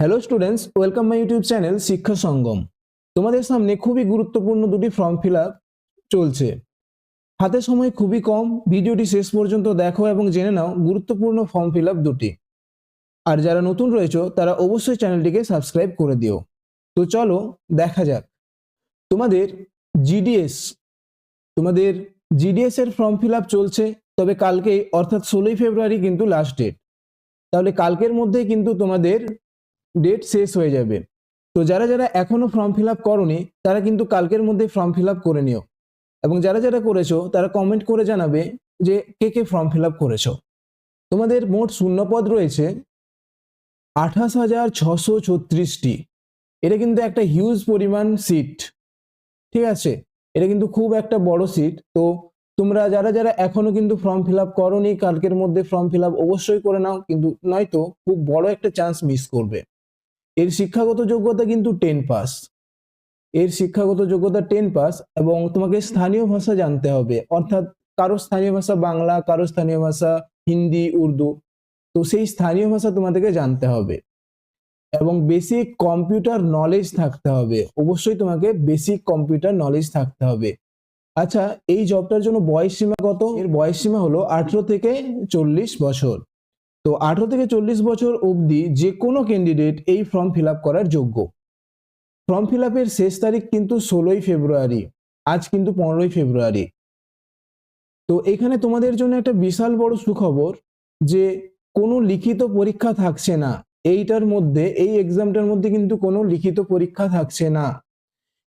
Hello students welcome my YouTube channel Shiksha Sangam তোমাদের সামনে খুবই গুরুত্বপূর্ণ দুটি ফর্ম ফিল চলছে। হাতে সময় খুবই কম, ভিডিওটি শেষ পর্যন্ত দেখো এবং জেনে নাও গুরুত্বপূর্ণ ফর্ম ফিল দুটি। আর যারা নতুন রয়েছে, তারা অবশ্যই চ্যানেলটিকে সাবস্ক্রাইব করে দিও। তো চলো, দেখা যাক। তোমাদের জিডিএস তোমাদের জিডিএস এর ফর্ম ফিল চলছে, তবে কালকেই, অর্থাৎ ষোলোই ফেব্রুয়ারি কিন্তু লাস্ট ডেট তাহলে কালকের মধ্যেই কিন্তু তোমাদের ডেট শেষ হয়ে যাবে। তো যারা যারা এখনও ফর্ম ফিল আপ করনি, তারা কিন্তু কালকের মধ্যে ফর্ম ফিল আপ করে নিও। এবং যারা যারা করেছ, তারা কমেন্ট করে জানাবে যে কে কে ফর্ম ফিল আপ করেছ। তোমাদের মোট শূন্যপদ রয়েছে আঠাশ হাজার ছশো ছত্রিশটি। এটা কিন্তু একটা হিউজ পরিমাণ সিট ঠিক আছে? এটা কিন্তু খুব একটা বড় সিট তো তোমরা যারা যারা এখনও কিন্তু ফর্ম ফিল আপ করনি, কালকের মধ্যে ফর্ম ফিল আপ অবশ্যই করে নাও। কিন্তু নয়তো খুব বড় একটা চান্স মিস করবে। এর শিক্ষাগত যোগ্যতা কিন্তু টেন পাস এর শিক্ষাগত যোগ্যতা টেন পাস এবং তোমাকে স্থানীয় ভাষা জানতে হবে। অর্থাৎ কারও স্থানীয় ভাষা বাংলা, কারও স্থানীয় ভাষা হিন্দি, উর্দু। তো সেই স্থানীয় ভাষা তোমাদেরকে জানতে হবে। এবং বেসিক কম্পিউটার নলেজ থাকতে হবে। অবশ্যই তোমাকে বেসিক কম্পিউটার নলেজ থাকতে হবে। আচ্ছা এই জবটার জন্য বয়স সীমা কত? এর বয়স সীমা হলো আঠেরো থেকে চল্লিশ বছর। তো আঠেরো থেকে চল্লিশ বছর অবধি যে কোনো ক্যান্ডিডেট এই ফর্ম ফিল করার যোগ্য। ফর্ম ফিল শেষ তারিখ কিন্তু ষোলোই ফেব্রুয়ারি, আজ কিন্তু পনেরোই ফেব্রুয়ারি। তো এখানে তোমাদের জন্য একটা বিশাল বড় সুখবর যে কোনো লিখিত পরীক্ষা থাকছে না। এইটার মধ্যে, এই এক্সামটার মধ্যে কিন্তু কোনো লিখিত পরীক্ষা থাকছে না।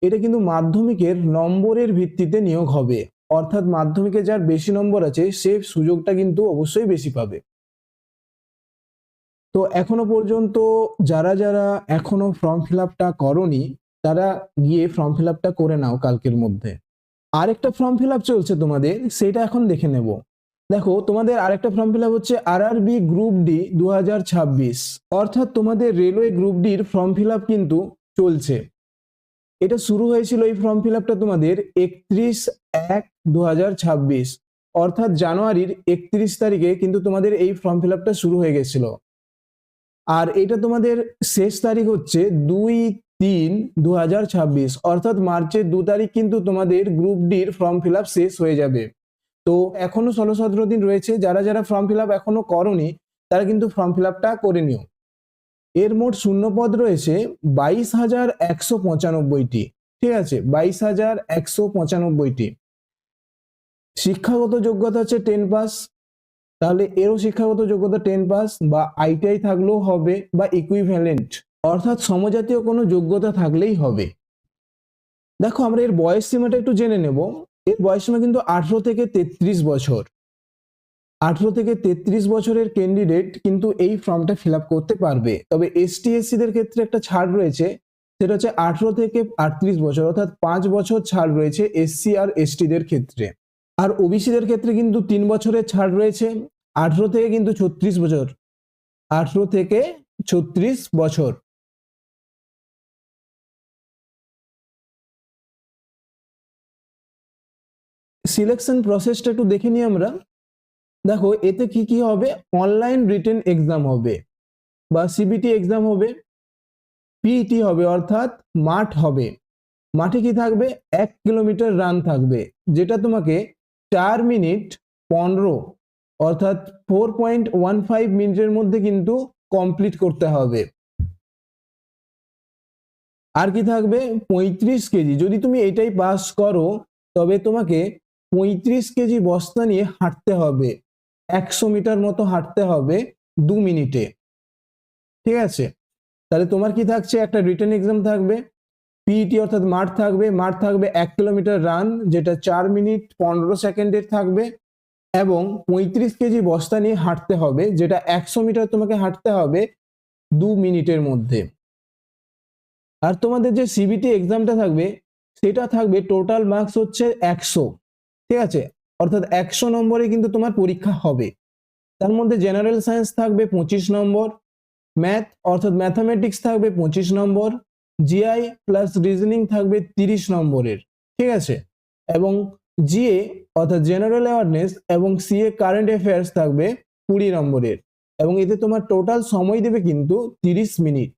এটা কিন্তু মাধ্যমিকের নম্বরের ভিত্তিতে নিয়োগ হবে। অর্থাৎ মাধ্যমিকে যার বেশি নম্বর আছে, সে সুযোগটা কিন্তু অবশ্যই বেশি পাবে। তো এখনও পর্যন্ত যারা যারা এখনও ফর্ম ফিল আপটা করনি, তারা গিয়ে ফর্ম ফিল আপটা করে নাও কালকের মধ্যে। আরেকটা ফর্ম ফিল আপ চলছে তোমাদের, সেটা এখন দেখে নেব। দেখো, তোমাদের আরেকটা ফর্ম ফিল আপ হচ্ছে আর আরবি গ্রুপ ডি দু হাজার ছাব্বিশ। অর্থাৎ তোমাদের রেলওয়ে গ্রুপ ডির ফর্ম ফিল আপ কিন্তু চলছে। এটা শুরু হয়েছিল এই ফর্ম ফিল আপটা তোমাদের একত্রিশ এক দু অর্থাৎ জানুয়ারির একত্রিশ তারিখে কিন্তু তোমাদের এই ফর্ম ফিল আপটা শুরু হয়ে গেছিল। আর এটা তোমাদের শেষ তারিখ হচ্ছে দুই তিন দু অর্থাৎ মার্চের দু তারিখ কিন্তু তোমাদের গ্রুপ ডির ফর্ম ফিল শেষ হয়ে যাবে। তো এখনও ষোলো সতেরো দিন রয়েছে, যারা যারা ফর্ম ফিল এখনও করনি, তারা কিন্তু ফর্ম ফিল করে নিও। এর মোট শূন্যপদ রয়েছে বাইশ হাজার একশো পঁচানব্বইটি। ঠিক আছে, বাইশ হাজার একশো পঁচানব্বইটি। শিক্ষাগত যোগ্যতা হচ্ছে টেন পাস তাহলে এরও শিক্ষাগত যোগ্যতা টেন পাস বা আইটিআই থাকলেও হবে বা ইকুইভ্যালেন্ট অর্থাৎ সমজাতীয় কোনো যোগ্যতা থাকলেই হবে। দেখো আমরা এর বয়স সীমাটা একটু জেনে নেব। এর বয়স সীমা কিন্তু আঠেরো থেকে তেত্রিশ বছর। আঠেরো থেকে তেত্রিশ বছরের ক্যান্ডিডেট কিন্তু এই ফর্মটা ফিল করতে পারবে। তবে এসটি এসসিদের ক্ষেত্রে একটা ছাড় রয়েছে, সেটা হচ্ছে আঠেরো থেকে আটত্রিশ বছর, অর্থাৎ পাঁচ বছর ছাড় রয়েছে এসসি আর এসটিদের ক্ষেত্রে। আর ওবিসিদের ক্ষেত্রে কিন্তু তিন বছরের ছাড় রয়েছে, আঠেরো থেকে কিন্তু ছত্রিশ বছর, আঠেরো থেকে ছত্রিশ বছর। সিলেকশন প্রসেসটা একটু দেখে নিই আমরা। দেখো, এতে কি কি হবে? অনলাইন রিটেন এক্সাম হবে, বা সিবিটি এক্সাম হবে পিইটি হবে, অর্থাৎ মাঠ হবে। মাঠে কি থাকবে? এক কিলোমিটার রান থাকবে, যেটা তোমাকে চার মিনিট পনেরো, অর্থাৎ ফোর পয়েন্ট ওয়ান ফাইভ মিনিটের মধ্যে কিন্তু কমপ্লিট করতে হবে। আর কি থাকবে? পঁয়ত্রিশ কেজি। যদি তুমি এটাই পাস করো, তবে তোমাকে পঁয়ত্রিশ কেজি বস্তা নিয়ে হাঁটতে হবে। একশো মিটার মতো হাঁটতে হবে দু মিনিটে। ঠিক আছে? তাহলে তোমার কি থাকছে? একটা রিটার্ন এক্সাম থাকবে। পিইটি অর্থাৎ মাঠ থাকবে মাঠ থাকবে এক কিলোমিটার রান যেটা চার মিনিট পনেরো সেকেন্ডের থাকবে এবং পঁয়ত্রিশ কেজি বস্তা নিয়ে হাঁটতে হবে, যেটা একশো মিটার তোমাকে হাঁটতে হবে দু মিনিটের মধ্যে। আর তোমাদের যে সিবিটি এক্সামটা থাকবে, সেটা থাকবে টোটাল মার্কস হচ্ছে একশো, ঠিক আছে? অর্থাৎ একশো নম্বরে কিন্তু তোমার পরীক্ষা হবে। তার মধ্যে জেনারেল সায়েন্স থাকবে পঁচিশ নম্বর ম্যাথ অর্থাৎ ম্যাথামেটিক্স থাকবে পঁচিশ নম্বর জিআই প্লাস রিজনিং থাকবে তিরিশ নম্বরের, ঠিক আছে? এবং জিএ অর্থাৎ জেনারেল অ্যাওয়ারনেস এবং সিএ কারেন্ট অ্যাফেয়ার্স থাকবে কুড়ি নম্বরের। এবং এতে তোমার টোটাল সময় দেবে কিন্তু তিরিশ মিনিট।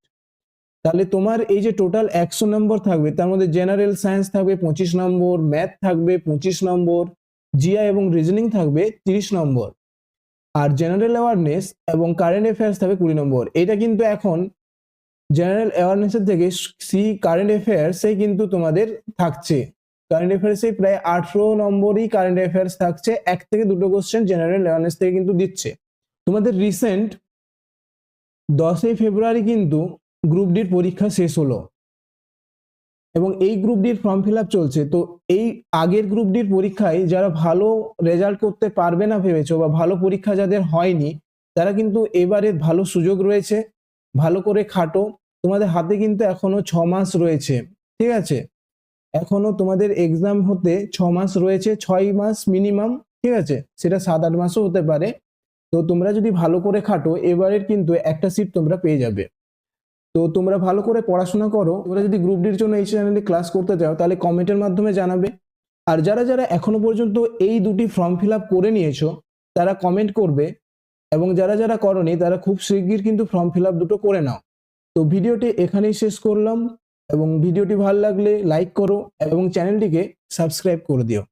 তাহলে তোমার এই যে টোটাল একশো নম্বর থাকবে, তার মধ্যে জেনারেল সায়েন্স থাকবে পঁচিশ নম্বর ম্যাথ থাকবে পঁচিশ নম্বর জিআই এবং রিজনিং থাকবে তিরিশ নম্বর। আর জেনারেল অ্যাওয়ারনেস এবং কারেন্ট অ্যাফেয়ার্স থাকবে কুড়ি নম্বর। এটা কিন্তু এখন জেনারেল অ্যাওয়ারনেসের থেকে সি কারেন্ট অ্যাফেয়ার্সে কিন্তু তোমাদের থাকছে। কারেন্ট অ্যাফেয়ার্সে প্রায় আঠেরো নম্বরই কারেন্ট অ্যাফেয়ার্স থাকছে, এক থেকে দুটো কোশ্চেন জেনারেল অ্যাওয়ারনেস থেকে কিন্তু দিচ্ছে। তোমাদের রিসেন্ট দশই ফেব্রুয়ারি কিন্তু গ্রুপ ডির পরীক্ষা শেষ হলো। এবং এই গ্রুপ ডির ফর্ম ফিল আপ চলছে। তো এই আগের গ্রুপ ডির পরীক্ষায় যারা ভালো রেজাল্ট করতে পারবে না ভেবেছো বা ভালো পরীক্ষা যাদের হয়নি, তারা কিন্তু এবারে ভালো সুযোগ রয়েছে। ভালো করে খাটো। তোমাদের হাতে কিন্তু এখনও ছ মাস রয়েছে, ঠিক আছে? এখনও তোমাদের এক্সাম হতে ছ মাস রয়েছে, ছয় মাস মিনিমাম ঠিক আছে? সেটা সাত আট মাসও হতে পারে। তো তোমরা যদি ভালো করে খাটো, এবারের কিন্তু একটা সিট তোমরা পেয়ে যাবে। তো তোমরা ভালো করে পড়াশোনা করো, তোমরা যদি গ্রুপ ডির জন্য এই চ্যানেলে ক্লাস করতে চাও, তাহলে কমেন্টের মাধ্যমে জানাবে। আর যারা যারা এখনও পর্যন্ত এই দুটি ফর্ম ফিল আপ করে নিয়েছো, তারা কমেন্ট করবে। এবং যারা যারা করনি, তারা খুব শিগগির কিন্তু ফর্ম ফিল আপ দুটো করে নাও। তো ভিডিওটি এখানেই শেষ করলাম এবং ভিডিওটি ভালো লাগলে লাইক করো এবং চ্যানেলটিকে সাবস্ক্রাইব করে দিও।